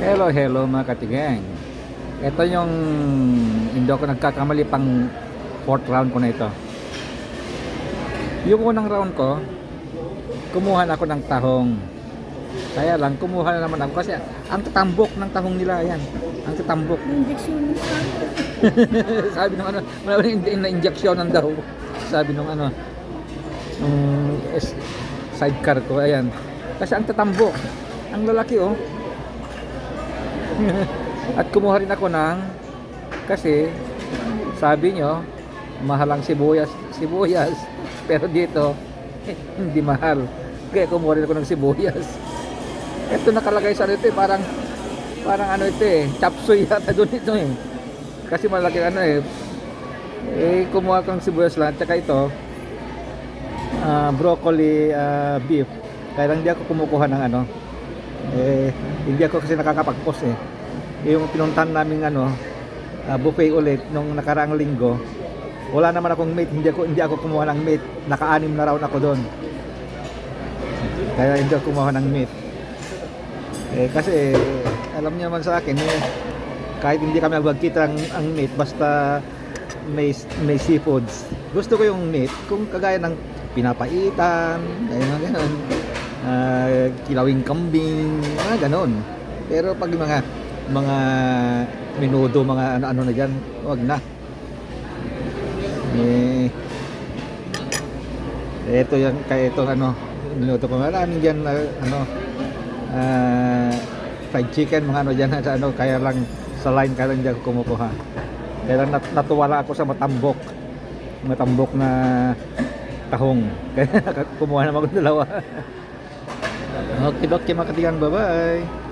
Hello, hello mga katigang. Ito yung hindi ako nagkakamali pang fourth round ko na ito. Yung unang round ko, kumuha na ako ng tahong. Kaya lang, kumuha na naman ako kasi ang tatambok ng tahong nila, yan. Ang tatambok. Injection Sabi nung ano, wala na injection ng daw. Sabi nung ano, nung es- sidecar ko, ayan. Kasi ang tatambok, ang lalaki oh. At kumuha rin ako ng, kasi sabi nyo, mahal ang sibuyas, sibuyas. Pero dito, hindi mahal. Kaya kumuha rin ako ng sibuyas. Ito nakalagay sa ano ito eh, parang parang ano ito eh, chapsuy yata doon ito eh. Kasi malaki ano eh. Eh, kumuha kang sibuyas lang. Tsaka ito, ah, broccoli ah, beef. Kaya lang hindi ako kumukuha ng ano. Eh, hindi ako kasi nakakapag-post eh. Yung pinuntan naming ano, ah, buffet ulit nung nakaraang linggo. Wala naman akong meat, hindi ako hindi ako kumuha ng meat. Naka-anim na round ako doon. Kaya hindi ako kumuha ng meat. Eh kasi alam niyo naman sa akin eh, kahit hindi kami magkita ang, ang meat basta may may seafoods. Gusto ko yung meat kung kagaya ng pinapaitan, ganun. Ah, kilawing kambing, mga ganun. Pero pag yung mga mga minudo, mga ano-ano na diyan, wag na. Eh ito yan, kaya ito ano, niluto ko. Maraming dyan, na, ano, ah, fried chicken, mga ano dyan, ano, kaya lang, sa line kaya lang dyan kumukuha. Kaya lang nat natuwa lang ako sa matambok. Matambok na tahong. Kaya kumuha naman ako dalawa. Oke, oke, makasih bye bye.